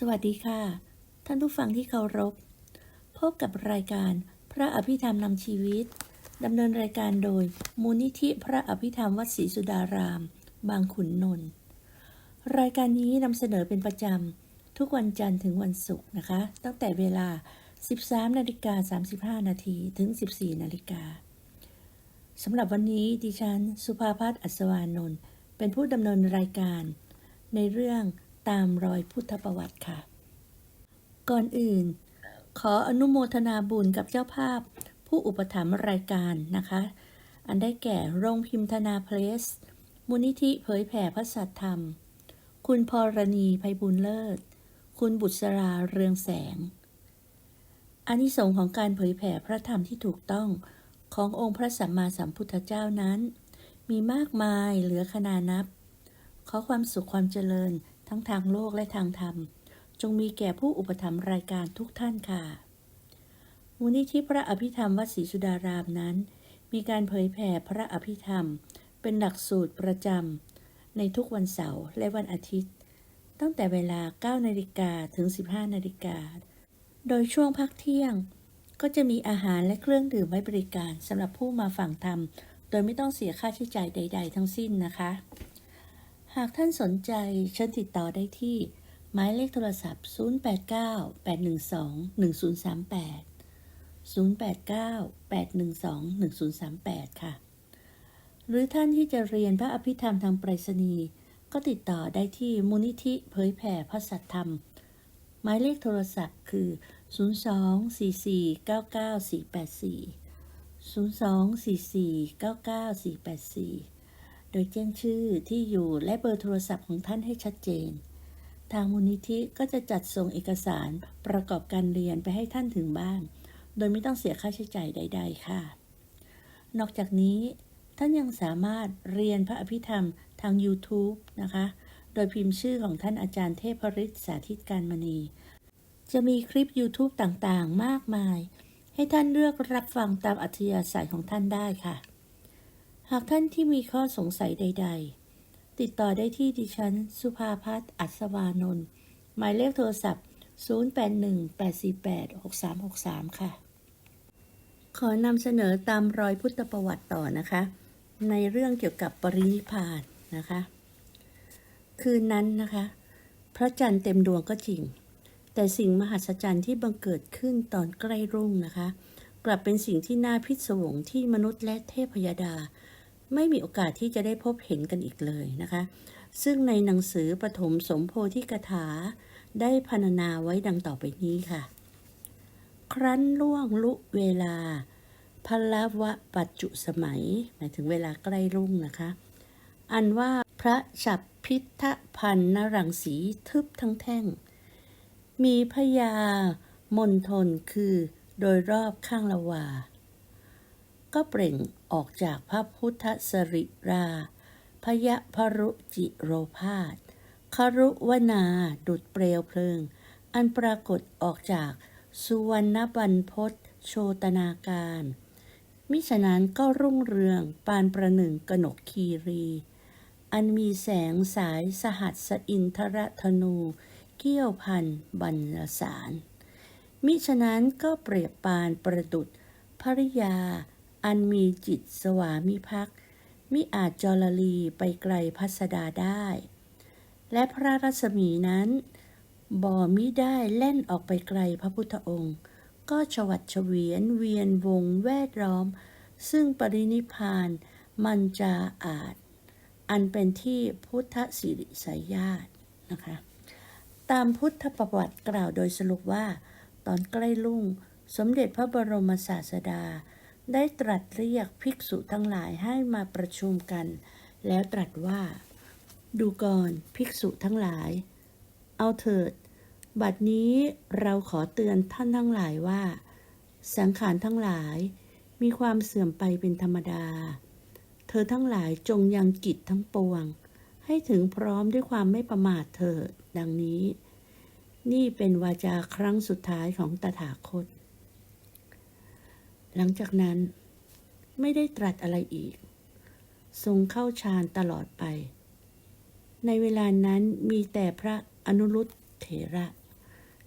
สวัสดีค่ะ ท่านผู้ฟังที่เคารพ พบกับรายการพระอภิธรรมนำชีวิตดำเนินรายการโดย มูลนิธิพระอภิธรรมวัดศรีสุดาราม บางขุนนนท์รายการนี้นำเสนอเป็นประจำ ทุกวันจันทร์ถึงวันศุกร์นะคะ ตั้งแต่เวลา 13นาฬิกา35นาทีถึง 14นาฬิกาสำหรับวันนี้ดิฉัน สุภาพัฒน์อัศวานนท์เป็นผู้ดำเนินรายการ ในเรื่อง ตามรอยพุทธประวัติค่ะ ก่อนอื่น ขออนุโมทนาบุญกับเจ้าภาพผู้อุปถัมภ์รายการนะคะ อันได้แก่โรงพิมพ์ธนาเพลส มูลนิธิเผยแผ่พระสัทธรรม คุณพรณีไพบุญเลิศ คุณบุษราเรืองแสงอานิสงส์ของการเผยแผ่พระธรรมที่ถูกต้องขององค์พระสัมมาสัมพุทธเจ้านั้น มีมากมายเหลือขนานับ ขอความสุขความเจริญ ทั้งทางโลกและทางธรรม จงมีแก่ผู้อุปถัมภ์รายการทุกท่านค่ะ มูลนิธิพระอภิธรรมวัดศรีสุดารามนั้น มีการเผยแผ่พระอภิธรรม เป็นหลักสูตรประจำในทุกวันเสาร์และวันอาทิตย์ ตั้งแต่เวลา 9 นาฬิกาถึง 15 นาฬิกา โดยช่วงพักเที่ยง ก็จะมีอาหารและเครื่องดื่มไว้บริการสำหรับผู้มาฟังธรรม โดยไม่ต้องเสียค่าใช้จ่ายใด ๆ ทั้งสิ้นนะคะ หากท่านสนใจเชิญติดต่อได้ที่ หมายเลขโทรศัพท์ 089 812 1038 089 812 1038 ค่ะ หรือท่านที่จะเรียนพระอภิธรรมทางไปรษณีย์ก็ติดต่อได้ที่มูลนิธิเผยแผ่พระสัทธรรม หมายเลขโทรศัพท์คือ 02-44-99484 02-44-99484 โดยแจ้งชื่อที่อยู่และเบอร์โทรศัพท์ของท่านให้ชัดเจน ทางมูลนิธิก็จะจัดส่งเอกสารประกอบการเรียนไปให้ท่านถึงบ้าน โดยไม่ต้องเสียค่าใช้จ่ายใด ๆ ค่ะ นอกจากนี้ท่านยังสามารถเรียนพระอภิธรรมทาง YouTube นะคะ โดยพิมพ์ชื่อของท่านอาจารย์เทพฤทธิ์สาธิตการมณี จะมีคลิป YouTube ต่างๆ มากมาย ให้ท่านเลือกรับฟังตามอัธยาศัยของท่านได้ค่ะ หากท่านที่มีข้อสงสัยใด ๆ ติดต่อได้ที่ดิฉัน สุภาพัฒน์อัศวานนท์หมายเลขโทรศัพท์ 0818486363 ค่ะ ขอนำเสนอตามรอยพุทธประวัติต่อนะคะ ในเรื่องเกี่ยวกับปรินิพานนะคะ คืนนั้นนะคะ พระจันทร์เต็มดวงก็จริง แต่สิ่งมหัศจรรย์ที่บังเกิดขึ้นตอนใกล้รุ่งนะคะ กลับเป็นสิ่งที่น่าพิศวงที่มนุษย์และเทพยดา ไม่มีโอกาสที่จะได้พบเห็นกันอีกเลยนะคะ ซึ่งในหนังสือปฐมสมโพธิกถา ได้พรรณนาไว้ดังต่อไปนี้ค่ะ ครั้นล่วงลุเวลาพลวะปัจจุสมัย หมายถึงเวลาใกล้รุ่งนะคะ อันว่าพระฉับพิทพันนรังสีทึบทั้งแท่ง มีพญามนทนคือโดยรอบข้างละวา ก็เปล่งออกจากพระพุทธสริราพยะพรุจิโรพาสคารุวนาดุดเปลวเพลิง อันปรากฏออกจากสุวรรณบันพศโชตนาการ มิฉะนั้นก็รุ่งเรืองปานประหนึ่งกนกคีรี อันมีแสงสายสหัสอินทรธนู เกี้ยวพันบรรสาร มิฉะนั้นก็เปรียบปานประดุดภริยา อันมีจิตสวามิภักดิ์มิอาจจรลีไปไกลพัสดาได้ และพระรัศมีนั้นบ่มิได้เล่นออกไปไกลพระพุทธองค์ ก็ฉวัดเฉวียนเวียนวงแวดล้อม ซึ่งปรินิพานมันจาอาจ อันเป็นที่พุทธสิริสายญาตนะคะ ตามพุทธประวัติกล่าวโดยสรุปว่า ตอนใกล้รุ่ง สมเด็จพระบรมศาสดา ได้ตรัสเรียกภิกษุทั้งหลายให้มาประชุมกัน แล้วตรัสว่า ดูก่อนภิกษุทั้งหลาย เอาเถิด บัดนี้เราขอเตือนท่านทั้งหลายว่า สังขารทั้งหลายมีความเสื่อมไปเป็นธรรมดา เธอทั้งหลายจงยังกิจทั้งปวง ให้ถึงพร้อมด้วยความไม่ประมาทเถิดดังนี้ นี่เป็นวาจาครั้งสุดท้ายของตถาคต หลังจากนั้นไม่ได้ตรัสอะไรอีก ทรงเข้าฌานตลอดไป ในเวลานั้นมีแต่พระอนุรุตเถระ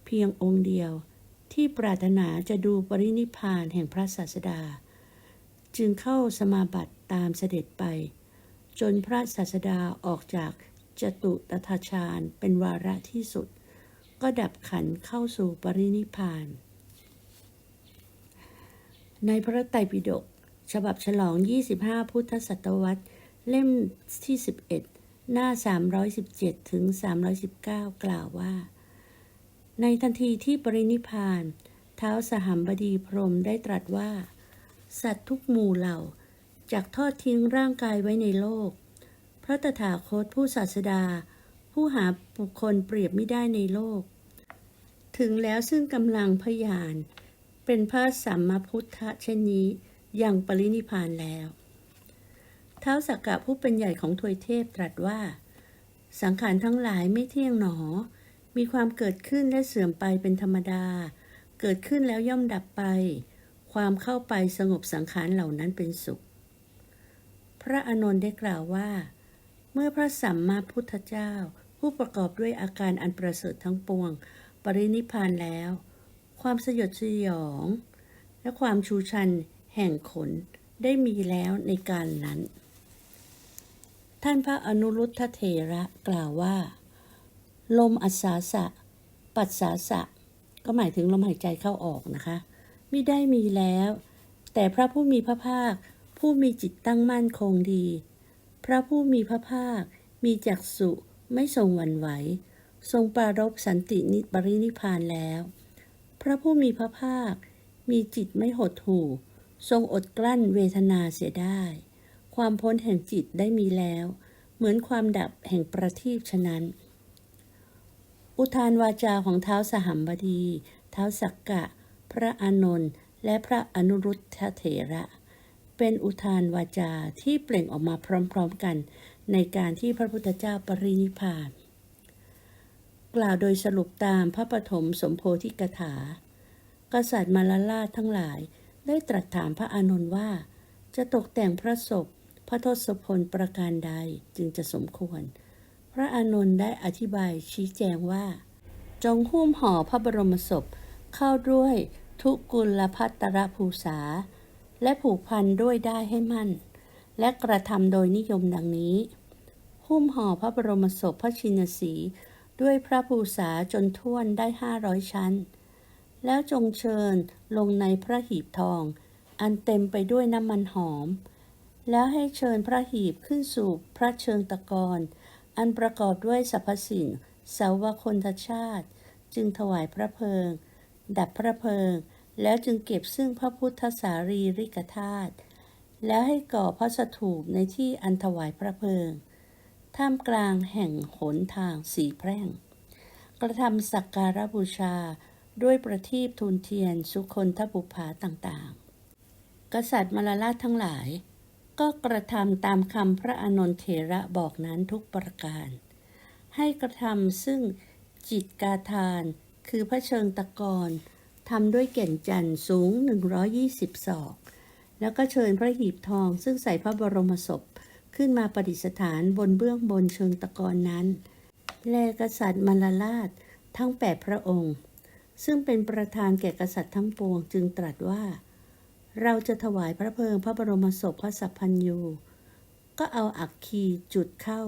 เพียงองค์เดียวที่ปรารถนาจะดูปรินิพานแห่งพระศาสดา จึงเข้าสมาบัติตามเสด็จไป จนพระศาสดาออกจากจตุตถาฌานเป็นวาระที่สุด ก็ดับขันเข้าสู่ปรินิพาน ในพระไตรปิฎกฉบับฉลอง 25 พุทธศตวรรษ เล่มที่ 11 หน้า 317 ถึง 319 กล่าวว่า ในทันทีที่ปรินิพาน เท้าสหัมบดีพรมได้ตรัสว่า สัตว์ทุกหมู่เหล่าจากทอดทิ้งร่างกายไว้ในโลก พระตถาคตผู้ศาสดา ผู้หาบุคคลเปรียบไม่ได้ในโลก ถึงแล้วซึ่งกำลังพยาน เป็นพระสัมมาพุทธะเช่นนี้อย่างปรินิพานแล้วเท้าวสักกะผู้เป็นใหญ่ของทวยเทพตรัสว่า สังขารทั้งหลายไม่เที่ยงหนอ มีความเกิดขึ้นและเสื่อมไปเป็นธรรมดา เกิดขึ้นแล้วย่อมดับไป ความเข้าไปสงบสังขารเหล่านั้นเป็นสุข พระอนนท์ได้กล่าวว่า เมื่อพระสัมมาพุทธเจ้า ผู้ประกอบด้วยอาการอันประเสริฐทั้งปวง ปรินิพานแล้ว ความสยดสยอง และความชูชันแห่งขนได้มีแล้วในการนั้น ท่านพระอนุรุทธเถระกล่าวว่า ลมอัศาสะ ปัสสาสะ ก็หมายถึงลมหายใจเข้าออกนะคะมิได้มีแล้ว แต่พระผู้มีพระภาค ผู้มีจิตตั้งมั่นคงดี พระผู้มีพระภาค มีจักสุไม่ทรงหวั่นไหว ทรงปรารบสันตินิปรินิพานแล้ว พระผู้มีพระภาค มีจิตไม่หดหู่ ทรงอดกลั้นเวทนาเสียได้ ความพ้นแห่งจิตได้มีแล้ว เหมือนความดับแห่งประทีปฉะนั้น อุทานวาจาของเท้าสหัมบดี เท้าสักกะ พระอานนท์และพระอนุรุทธเถระ เป็นอุทานวาจาที่เปล่งออกมาพร้อมๆกัน ในการที่พระพุทธเจ้าปรินิพพาน กล่าวโดยสรุปตามพระปฐมสมโพธิกถา กษัตริย์มาลลาทั้งหลายได้ตรัสถามพระอานนท์ว่า จะตกแต่งพระศพพระทศพลประการใดจึงจะสมควร พระอานนท์ได้อธิบายชี้แจงว่า จงหุ้มห่อพระบรมศพเข้าด้วยทุกุลพัตตรภูษา และผูกพันด้วยได้ให้มั่น และกระทำโดยนิยมดังนี้ หุ้มห่อพระบรมศพพระชินสี ด้วยพระภูษาจนท่วนได้ห้าร้อยชั้น แล้วจงเชิญลงในพระหีบทอง อันเต็มไปด้วยน้ำมันหอม แล้วให้เชิญพระหีบขึ้นสู่พระเชิงตะกอนอันประกอบด้วยสรรพสิ่งสาวคนทชาติ จึงถวายพระเพลิง ดับพระเพลิง แล้วจึงเก็บซึ่งพระพุทธสารีริกธาตุแล้วให้ก่อพระสถูปในที่อันถวายพระเพลิง ท่ามกลางแห่งหนทางสีแพร่ง กระทำสักการะบูชาด้วยประทีปทูลเทียนสุคนทบุภาต่างๆ กษัตริย์มลราชทั้งหลาย ก็กระทำตามคำพระอนนทเถระบอกนั้นทุกประการ ให้กระทำซึ่งจิตกาทานคือพระเชิงตะกอนทำด้วยแก่นจันทร์สูง 120ศอก แล้วก็เชิญพระหีบทองซึ่งใส่พระบรมศพ ขึ้นมาประดิษฐานบนเบื้องบนเชิงตะกอนนั้น แลกษัตริย์มลราชทั้งแปดพระองค์ ซึ่งเป็นประธานแก่กษัตริย์ทั้งปวงจึงตรัสว่า เราจะถวายพระเพลิงพระบรมศพพระสัพพัญญูก็เอาอักคีจุดเข้า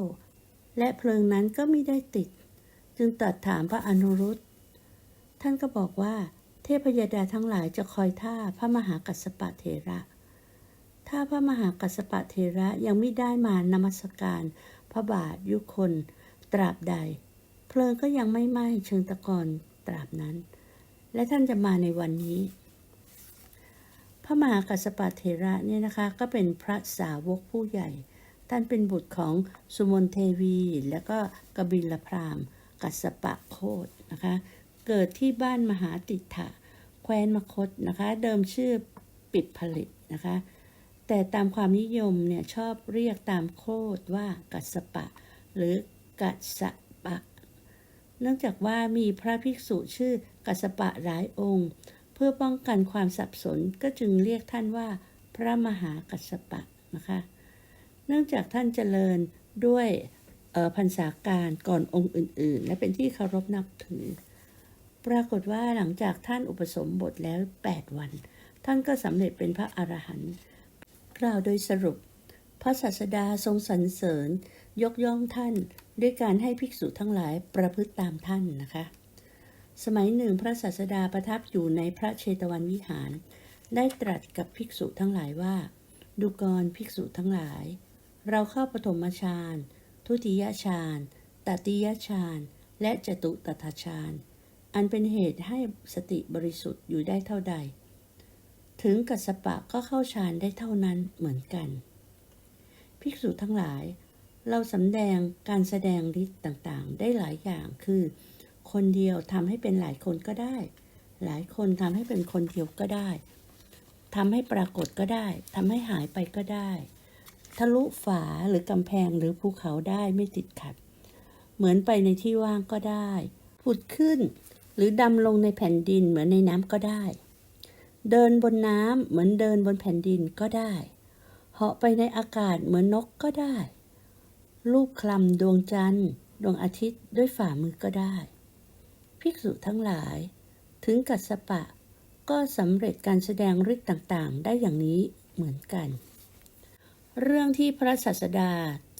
และเพลิงนั้นก็ไม่ได้ติด จึงตรัสถามพระอนุรุตท่านก็บอกว่า เทพยดาทั้งหลายจะคอยท่าพระมหากัสสปะเถระ ถ้าพระมหากัสสปะเถระยังไม่ได้มานมัสการ พระบาทยุคน ตราบใด เพลิงก็ยังไม่ไหม้เชิงตะกอนตราบนั้น และท่านจะมาในวันนี้ พระมหากัสสปะเถระเนี่ยนะคะก็เป็นพระสาวกผู้ใหญ่ ท่านเป็นบุตรของสุมนเทวี แล้วก็กบิลพรามกัสสปะโคตนะคะ เกิดที่บ้านมหาติถะแคว้นมคตนะคะ เดิมชื่อปิดผลิตนะคะ แต่ตามความนิยมเนี่ยชอบเรียกตามโคดว่ากัสปะ หรือกัสปะ เนื่องจากว่ามีพระภิกษุชื่อกัสปะหลายองค์ เพื่อป้องกันความสับสนก็จึงเรียกท่านว่า พระมหากัสปะนะคะ เนื่องจากท่านเจริญด้วยพรรษาการก่อนองค์อื่น ๆ และเป็นที่เคารพนับถือ ปรากฏว่าหลังจากท่านอุปสมบทแล้ว 8 วัน ท่านก็สำเร็จเป็นพระอรหันต์ กล่าวโดยสรุป พระศาสดาทรงสรรเสริญ ยกย่องท่านด้วยการให้ภิกษุทั้งหลายประพฤติตามท่านนะคะ สมัยหนึ่งพระศาสดาประทับอยู่ในพระเชตวันวิหาร ได้ตรัสกับภิกษุทั้งหลายว่า ดูกรภิกษุทั้งหลาย เราเข้าปฐมฌานทุติยฌานตติยฌานและจตุตถฌานอันเป็นเหตุให้สติบริสุทธิ์อยู่ได้เท่าใด ถึงกัสสปะก็เข้าฌานได้เท่านั้นเหมือนกัน ภิกษุทั้งหลาย เราสำแดงการแสดงฤทธิ์ต่างๆ ได้หลายอย่างคือ คนเดียวทำให้เป็นหลายคนก็ได้ หลายคนทำให้เป็นคนเดียวก็ได้ทำให้ปรากฏก็ได้ทำให้หายไปก็ได้ ทะลุฝาหรือกำแพงหรือภูเขาได้ไม่ติดขัด เหมือนไปในที่ว่างก็ได้ผุดขึ้น หรือดำลงในแผ่นดินเหมือนในน้ำก็ได้ เดินบนน้ำเหมือนเดินบนแผ่นดินก็ได้เหาะไปในอากาศเหมือนนกก็ได้ลูบคลำดวงจันทร์ ดวงอาทิตย์ด้วยฝ่ามือก็ได้ ภิกษุทั้งหลาย ถึงกัสปะ ก็สำเร็จการแสดงฤทธิ์ต่างๆ ได้อย่างนี้เหมือนกัน เรื่องที่พระศาสดา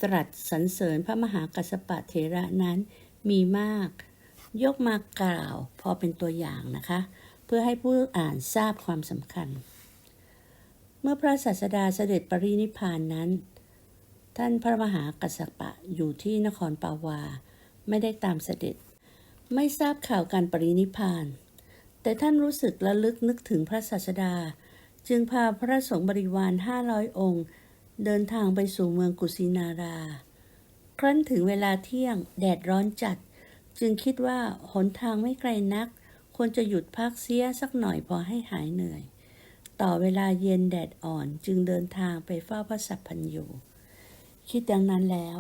ตรัสสรรเสริญพระมหากัสปะเถระนั้นมีมาก ยกมากล่าวพอเป็นตัวอย่างนะคะ พื่อให้ผู้อ่านทราบความสำคัญ เมื่อพระศาสดาเสด็จปรินิพานนั้น ท่านพระมหากัสสปะอยู่ที่นครปาวา ไม่ได้ตามเสด็จ ไม่ทราบข่าวการปรินิพพาน แต่ท่านรู้สึกระลึกนึกถึงพระศาสดา จึงพาพระสงฆ์บริวารห้าร้อยองค์ เดินทางไปสู่เมืองกุสินารา ครั้นถึงเวลาเที่ยงแดดร้อนจัด จึงคิดว่าหนทางไม่ไกลนัก ควรจะหยุดพักเสียสักหน่อยพอให้หายเหนื่อย ต่อเวลาเย็นแดดอ่อนจึงเดินทางไปเฝ้าพระสัพพัญญูคิดดังนั้นแล้ว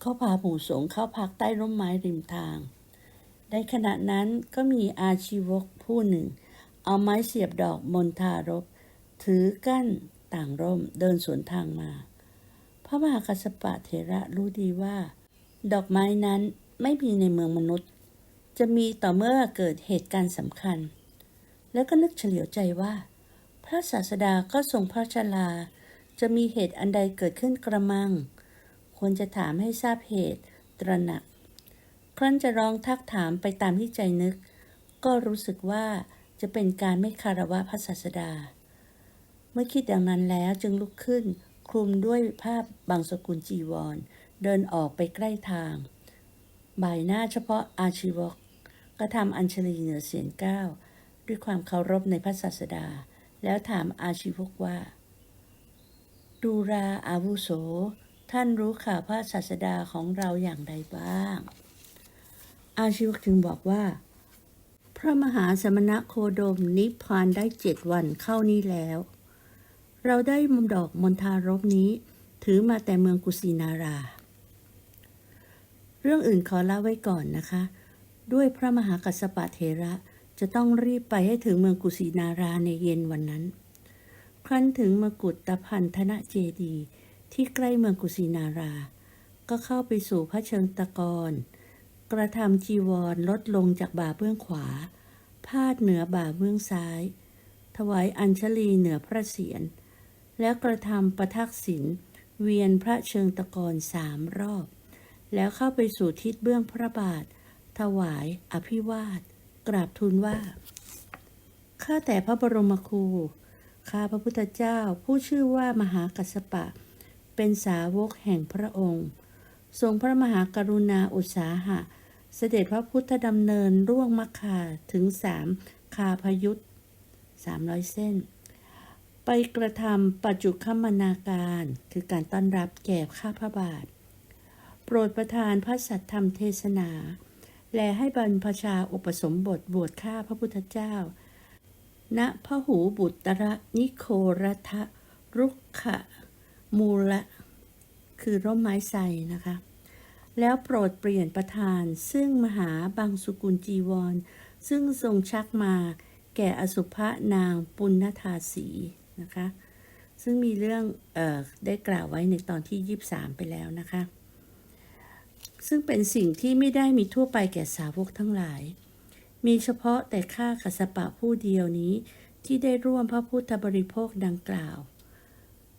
เขาพาหมู่สงฆ์เข้าพักใต้ร่มไม้ริมทาง ในขณะนั้นก็มีอาชีวกผู้หนึ่ง เอาไม้เสียบดอกมณฑารบ ถือกั้นต่างร่มเดินสวนทางมา พระมหากัสสปะเถระรู้ดีว่า ดอกไม้นั้นไม่มีในเมืองมนุษย์ จะมีต่อเมื่อเกิดเหตุการณ์สำคัญ แล้วก็นึกเฉลียวใจว่า พระศาสดาก็ทรงพระชราจะมีเหตุอันใดเกิดขึ้นกระมัง ควรจะถามให้ทราบเหตุตระหนัก ครั้นจะร้องทักถามไปตามที่ใจนึก ก็รู้สึกว่าจะเป็นการไม่คารวะพระศาสดา เมื่อคิดอย่างนั้นแล้วจึงลุกขึ้น คลุมด้วยผ้าบางสกุลจีวร เดินออกไปใกล้ทาง บ่ายหน้าเฉพาะอาชีวก ก็ทำอัญชลีเหนือเสียงก้าวด้วยความเคารพในพระศาสดา แล้วถามอาชีวกว่า ดูราอาวุโส ท่านรู้ข่าวพระศาสดาของเราอย่างไรบ้าง อาชีวกจึงบอกว่า พระมหาสมณะโคดมนิพพานได้เจ็ดวันเข้านี้แล้ว เราได้มุมดอกมณฑารบนี้ ถือมาแต่เมืองกุสินารา เรื่องอื่นขอเล่าไว้ก่อนนะคะ ด้วยพระมหากัสปะเถระจะต้องรีบไปให้ถึงเมืองกุสินาราในเย็นวันนั้น ครั้นถึงมกุฏตพันธนะเจดีที่ใกล้เมืองกุสินารา ก็เข้าไปสู่พระเชิงตะกอนกระทำจีวรลดลงจากบ่าเบื้องขวา พาดเหนือบ่าเบื้องซ้าย ถวายอัญชลีเหนือพระเศียร แล้วกระทำประทักษิณเวียนพระเชิงตะกอนสามรอบ แล้วเข้าไปสู่ทิศเบื้องพระบาท ถวายอภิวาท กราบทูลว่า ข้าแต่พระบรมครู ข้าพระพุทธเจ้าผู้ชื่อว่ามหากัสปะ เป็นสาวกแห่งพระองค์ ทรงพระมหากรุณาอุตสาหะ เสด็จพระพุทธดำเนินร่วงมคาถึงสามคาพยุทธสามร้อยเส้น ไปกระทำปัจจุคมนาการคือการต้อนรับแก่ข้าพระบาท โปรดประทานพระสัทธรรมเทศนา และให้บรรพชาอุปสมบทบวชข้าพระพุทธเจ้า ณพหูบุตระนิโครัทะรุกขะมูละคือร่มไม้ไทรนะคะ แล้วโปรดเปลี่ยนประธาน ซึ่งมหาบางสุกุลจีวร ซึ่งทรงชักมาแก่อสุภะนางปุณณธาสีนะคะ ซึ่งมีเรื่องออได้กล่าวไว้ในตอนที่ 23 ไปแล้วนะคะ ซึ่งเป็นสิ่งที่ไม่ได้มีทั่วไปแก่สาวกทั้งหลาย มีเฉพาะแต่ข้ากัสปะผู้เดียวนี้ที่ได้ร่วมพระพุทธบริโภคดังกล่าว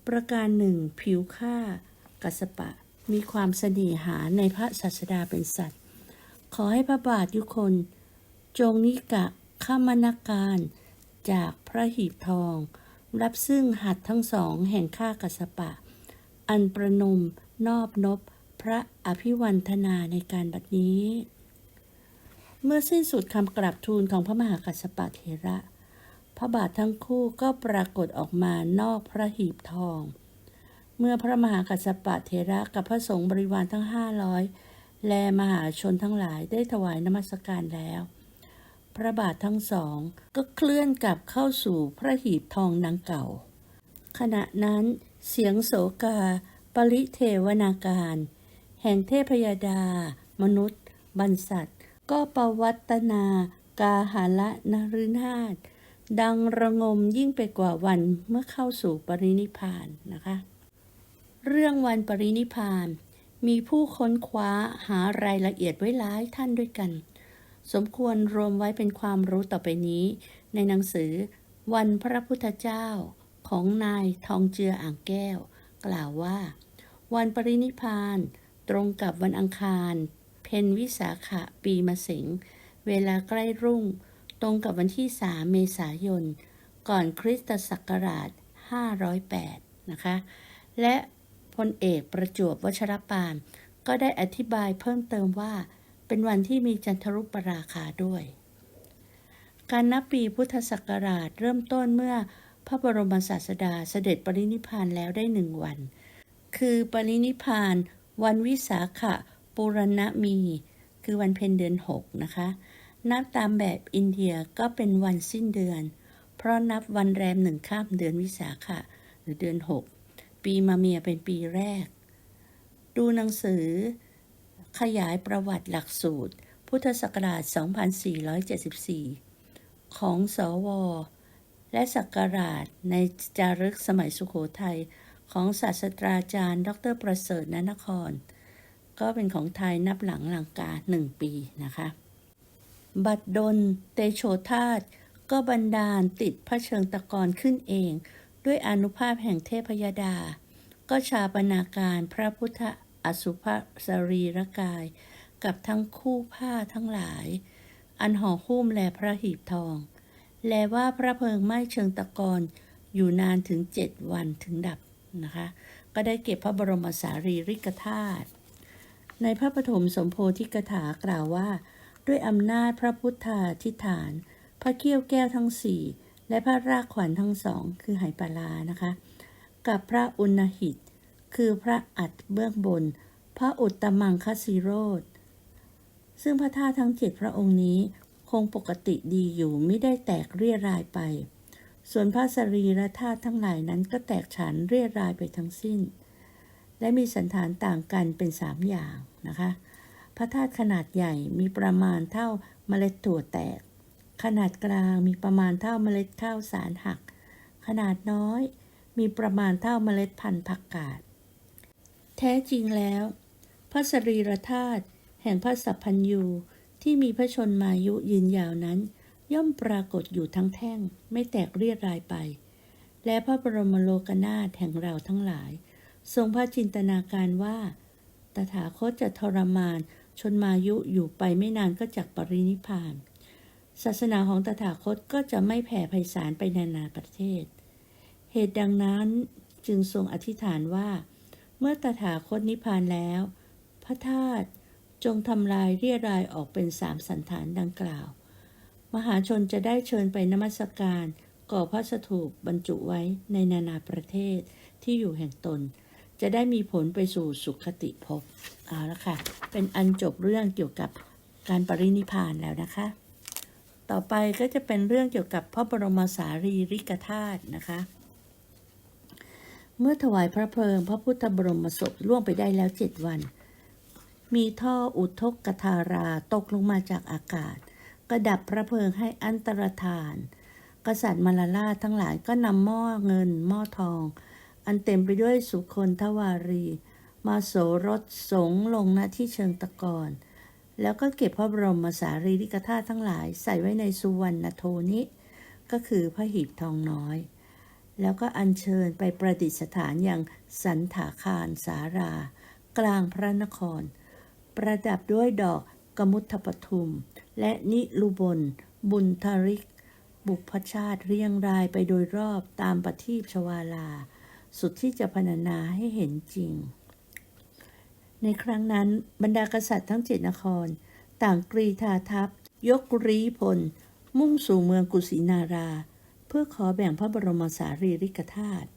ประการหนึ่ง ผิวข้ากัสปะมีความเสน่หาในพระศาสดาเป็นสัตว์ ขอให้พระบาทยุคน จงนิกะขามนาการจากพระหีบทอง รับซึ่งหัดทั้งสองแห่งข้ากัสปะ อันประนมนอบนบ พระอภิวันทนาในการบัดนี้ เมื่อสิ้นสุดคำกราบทูลของพระมหากัสปะเถระ พระบาททั้งคู่ก็ปรากฏออกมานอกพระหีบทอง เมื่อพระมหากัสสปะเถระกับพระสงฆ์บริวารทั้งห้าร้อยและมหาชนทั้งหลายได้ถวายนมัสการแล้ว พระบาททั้งสองก็เคลื่อนกลับเข้าสู่พระหีบทองนังเก่า ขณะนั้นเสียงโสกา ปริเทวนาการ แห่งเทพยดา มนุษย์ บรรสัตก็ประวัตนากาหาละนฤนาถดังระงมยิ่งไปกว่าวันเมื่อเข้าสู่ปรินิพานนะคะ เรื่องวันปรินิพาน มีผู้ค้นคว้าหารายละเอียดไว้หลายท่านด้วยกัน สมควรรวมไว้เป็นความรู้ต่อไปนี้ ในหนังสือวันพระพุทธเจ้าของนายทองเจืออ่างแก้ว กล่าวว่า วันปรินิพาน ตรงกับวันอังคาร เพนวิสาขะปีมะเสงเวลาใกล้รุ่ง ตรงกับวันที่ 3 เมษายน ก่อนคริสตศักราช 508 นะคะ และพลเอกประจวบวชรปาน ก็ได้อธิบายเพิ่มเติมว่า เป็นวันที่มีจันทรุปราคาด้วย การนับปีพุทธศักราชเริ่มต้นเมื่อพระบรมศาสดาเสด็จปรินิพานแล้วได้หนึ่งวัน คือปรินิพาน วันวิสาขะปุรณมี คือวันเพ็ญเดือน6นะคะ นับตามแบบอินเดียก็เป็นวันสิ้นเดือน เพราะนับวันแรมหนึ่งข้ามเดือนวิสาขะหรือเดือน6ปีมาเมียเป็นปีแรก ดูหนังสือ ขยายประวัติหลักสูตร พุทธศักราช 2474 ของสว และศักราชในจารึกสมัยสุขโขทัย ของศาสตราจารย์ ดร ประเสริฐนนคร ก็เป็นของไทยนับหลังหลังกาหนึ่งปีนะคะ บัดดลเตโชธาตก็บันดาลติดพระเชิงตะกอนขึ้นเอง ด้วยอนุภาพแห่งเทพยดา ก็ชาปนาการพระพุทธอสุภสรีรกาย กับทั้งคู่ผ้าทั้งหลาย อันห่อหุ้มแลพระหีบทอง แลว่าพระเพลิงไหม้เชิงตะกอนอยู่นานถึงเจ็ดวันถึงดับ นะคะ ก็ได้เก็บพระบรมสารีริกธาตุในพระปฐมสมโพธิกถากล่าวว่า ด้วยอำนาจพระพุทธาธิฐาน พระเกี้ยวแก้วทั้งสี่และพระรากขวัญทั้งสองคือไหปลาลานะคะ กับพระอุณหิต คือพระอัดเบื้องบน พระอุตตมังคสีโรธซึ่งพระธาตุทั้งเจ็ดพระองค์นี้คงปกติดีอยู่ไม่ได้แตกเรียรายไป ส่วนพระสรีระธาตุทั้งหลายนั้นก็แตกฉันเรียรายไปทั้งสิ้น และมีสันฐานต่างกันเป็นสามอย่างนะคะ พระธาตุขนาดใหญ่มีประมาณเท่าเมล็ดถั่วแตก ขนาดกลางมีประมาณเท่าเมล็ดข้าวสารหัก ขนาดน้อยมีประมาณเท่าเมล็ดพันธุ์ผักกาด แท้จริงแล้ว พระสรีรธาตุแห่งพระสัพพัญยูที่มีพระชนมายุยืนยาวนั้น ย่อมปรากฏอยู่ทั้งแท่งไม่แตกเรียดรายไป และพระบรมโลกนาถแห่งเราทั้งหลาย ทรงพระจินตนาการว่า ตถาคตจะทรมาน ชนมายุอยู่ไปไม่นานก็จักปรินิพาน ศาสนาของตถาคตก็จะไม่แผ่ไพศาลไปนานาประเทศ เหตุดังนั้นจึงทรงอธิษฐานว่า เมื่อตถาคตนิพพานแล้ว พระธาตุจงทำลายเรียรายออกเป็นสามสันฐานดังกล่าว มหาชนจะได้เชิญไปนมัสการ ก่อพระสถูปบรรจุไว้ในนานาประเทศที่อยู่แห่งตน จะได้มีผลไปสู่สุขติภพเอาละค่ะ เป็นอันจบเรื่องเกี่ยวกับการปรินิพานแล้วนะคะ ต่อไปก็จะเป็นเรื่องเกี่ยวกับพระบรมสารีริกธาตุนะคะ เมื่อถวายพระเพลิง พระพุทธบรมศพล่วงไปได้แล้วเจ็ดวัน มีท่ออุทกกทาราตกลงมาจากอากาศ ก็ดับพระเพลิงให้อันตรธาน กษัตริย์มาลาลาทั้งหลายก็นำหม้อเงินหม้อทอง อันเต็มไปด้วยสุคนทวารี มาโสรถสงลงณที่เชิงตะกอนแล้วก็เก็บพระบรมสารีริกธาตุทั้งหลายใส่ไว้ในสุวรรณโทนี้ก็คือพระหีบทองน้อย แล้วก็อัญเชิญไปประดิษฐานอย่างสันถาคารสารา กลางพระนคร ประดับด้วยดอกกมุทปทุม และนิลุบล บุญทริก บุพชาติเรียงรายไปโดยรอบตามประทีปชวาลา สุดที่จะพรรณนาให้เห็นจริง ในครั้งนั้นบรรดากษัตริย์ทั้งเจ็ดนคร ต่างกรีธาทัพ ยกรีพล มุ่งสู่เมืองกุสินารา เพื่อขอแบ่งพระบรมสารีริกธาตุ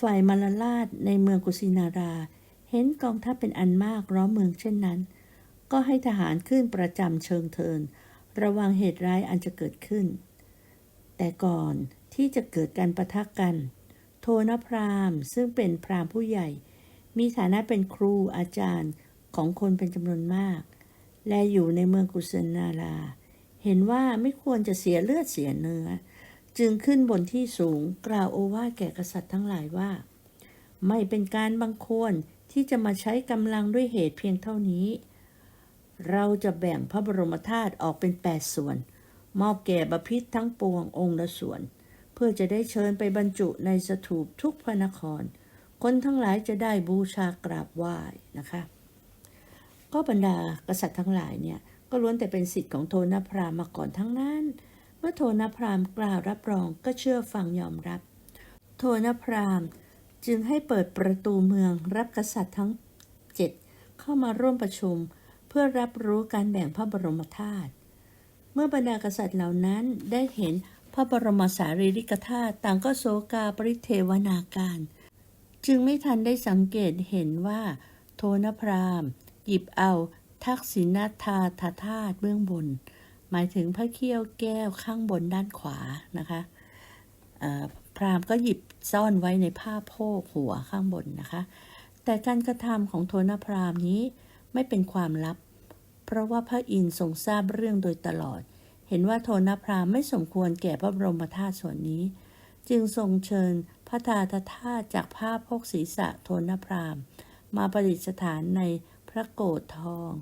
ฝ่ายมลราชในเมืองกุสินารา เห็นกองทัพเป็นอันมากร้อมเมืองเช่นนั้น ก็ให้ทหารขึ้นประจำเชิงเทิน ระวังเหตุร้ายอันจะเกิดขึ้น แต่ก่อนที่จะเกิดการประทะกัน โทนพราหมณ์ซึ่งเป็นพราหมณ์ผู้ใหญ่ มีฐานะเป็นครูอาจารย์ของคนเป็นจำนวนมาก และอยู่ในเมืองกุสนารา เห็นว่าไม่ควรจะเสียเลือดเสียเนื้อ จึงขึ้นบนที่สูงกล่าวโอวาทแก่กษัตริย์ทั้งหลายว่า ไม่เป็นการบังควรที่จะมาใช้กำลังด้วยเหตุเพียงเท่านี้ เราจะแบ่งพระบรมธาตุออกเป็นแปดส่วน มอบแก่บพิษทั้งปวงองค์ละส่วน เพื่อจะได้เชิญไปบรรจุในสถูปทุกพระนคร คนทั้งหลายจะได้บูชากราบไหว้นะคะ ก็บรรดากษัตริย์ทั้งหลายเนี่ยก็ล้วนแต่เป็นสิทธิ์ของโทนพรามมาก่อนทั้งนั้น เมื่อโทนพรามกล่าวรับรองก็เชื่อฟังยอมรับ โทนพรามจึงให้เปิดประตูเมืองรับกษัตริย์ทั้งเจ็ดเข้ามาร่วมประชุม เพื่อรับรู้การแบ่งพระบรมธาตุ เมื่อบรรดากษัตริย์เหล่านั้นได้เห็นพระบรมสารีริกธาตุต่างก็โศกาปริเทวนาการ จึงไม่ทันได้สังเกตเห็นว่า โทนพรามหยิบเอาทักษิณธาทธาตุเบื้องบน หมายถึงพระเขี้ยวแก้วข้างบนด้านขวานะคะพรามก็หยิบซ่อนไว้ในผ้าโพกหัวข้างบนนะคะ แต่การกระทำของโทนพรามนี้ ไม่เป็นความลับ เพราะว่าพระอินทร์ทรงทราบเรื่องโดยตลอด เห็นว่าโทนพราหมณ์ไม่สมควรแก่พระบรมธาตุส่วนนี้ จึงทรงเชิญพระธาตุธาตุจากผ้าโพกศีรษะโทนพราหมณ์ มาประดิษฐานในพระโกฏทอง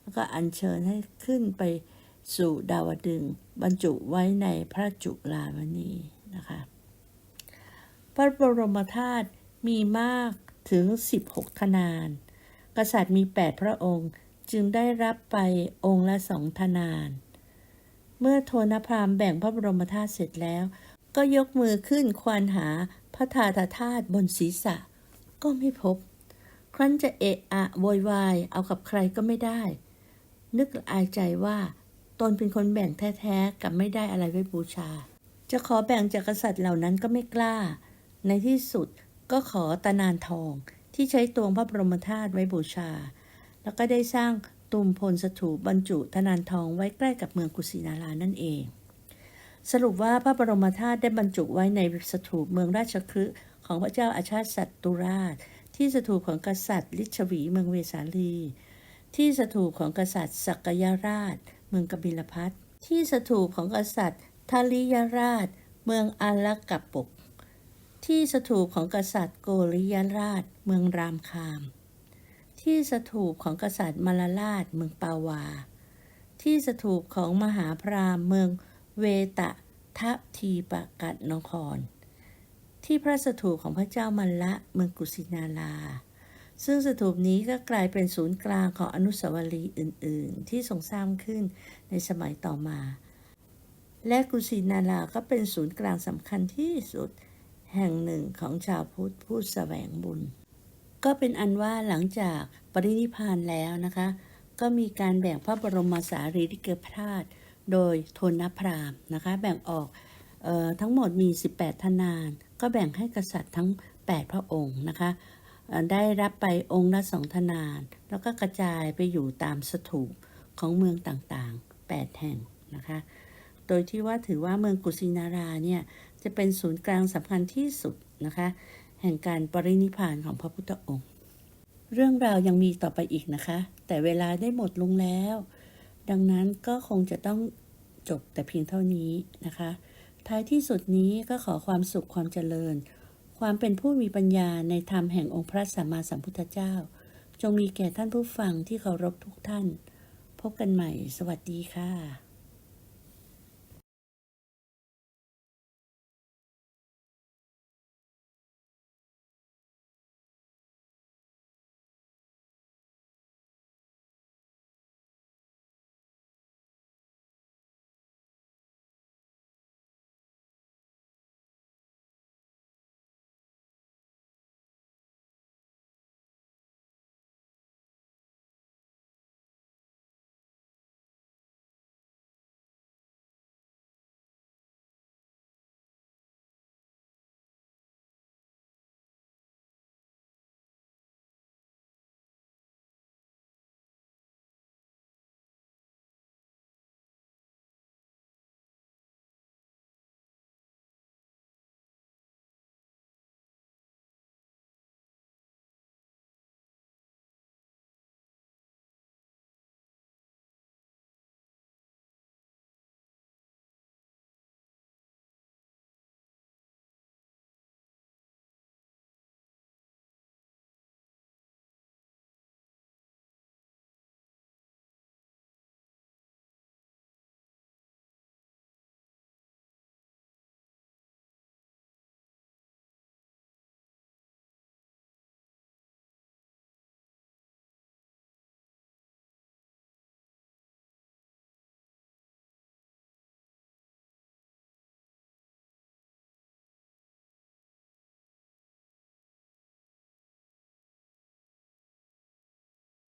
แล้วก็อัญเชิญให้ขึ้นไปสู่ดาวดึงบรรจุไว้ในพระจุลามณีนะคะพระบรมธาตุมีมากถึง 16ทนาน กษัตริย์มี8พระองค์จึงได้รับไปองค์ละสองทนาน เมื่อโทนพราหมณ์แบ่งพระบรมธาตุเสร็จแล้ว ก็ยกมือขึ้นควานหาพระธาตุธาตุบนศีรษะ ก็ไม่พบ ครั้นจะเอะอะโวยวายเอากับใครก็ไม่ได้ นึกอายใจว่า ตนเป็นคนแบ่งแท้ๆกับไม่ได้อะไรไว้บูชา จะขอแบ่งจากกษัตริย์เหล่านั้นก็ไม่กล้า ในที่สุดก็ขอตะนานทอง ที่ใช้ตวงพระบรมธาตุไว้บูชา แล้วก็ได้สร้างตุมพลสถูปบรรจุตะนานทองไว้ใกล้กับเมืองกุสินารานั่นเอง สรุปว่าพระบรมธาตุได้บรรจุไว้ในสถูปเมืองราชคฤห์ของพระเจ้าอาชาติสัตตุราช ที่สถูปของกษัตริย์ลิชวีเมืองเวสาลี ที่สถูปของกษัตริย์สักยราช เมืองกบิลพัทที่สถูปของกษัตริย์ทาริยราช เมืองอาลักกัปปก ที่สถูปของกษัตริย์โกริยราชเมืองรามคาม ที่สถูปของกษัตริย์มาลาราชเมืองปาวา ที่สถูปของมหาพรามเมืองเวตะทะทีปะกัดนคร ที่พระสถูปของพระเจ้ามัลละเมืองกุสินารา ซึ่งสถูปนี้ก็กลายเป็นศูนย์กลางของอนุสาวรีย์อื่น ๆ ที่ทรงสร้างขึ้นในสมัยต่อมา และกุสินาราก็เป็นศูนย์กลางสำคัญที่สุด แห่งหนึ่งของชาวพุทธผู้แสวงบุญ ก็เป็นอันว่าหลังจากปรินิพานแล้วนะคะ ก็มีการแบ่งพระบรมสารีริกธาตุโดยโทนพรามนะคะ แบ่งออกออทั้งหมดมี 18 ทนาน ก็แบ่งให้กษัตริย์ทั้ง 8 พระองค์นะคะได้รับไปองค์ละสองทนาน แล้วก็กระจายไปอยู่ตามสถูปของเมืองต่างๆ 8 แห่งนะคะ โดยที่ว่าถือว่าเมืองกุสินาราเนี่ย จะเป็นศูนย์กลางสำคัญที่สุดนะคะ แห่งการปรินิพานของพระพุทธองค์ เรื่องราวยังมีต่อไปอีกนะคะ แต่เวลาได้หมดลงแล้ว ดังนั้นก็คงจะต้องจบแต่เพียงเท่านี้นะคะ ท้ายที่สุดนี้ก็ขอความสุขความเจริญ ความเป็นผู้มีปัญญาในธรรมแห่งองค์พระสัมมาสัมพุทธเจ้า จงมีแก่ท่านผู้ฟังที่เคารพทุกท่าน พบกันใหม่ สวัสดีค่ะ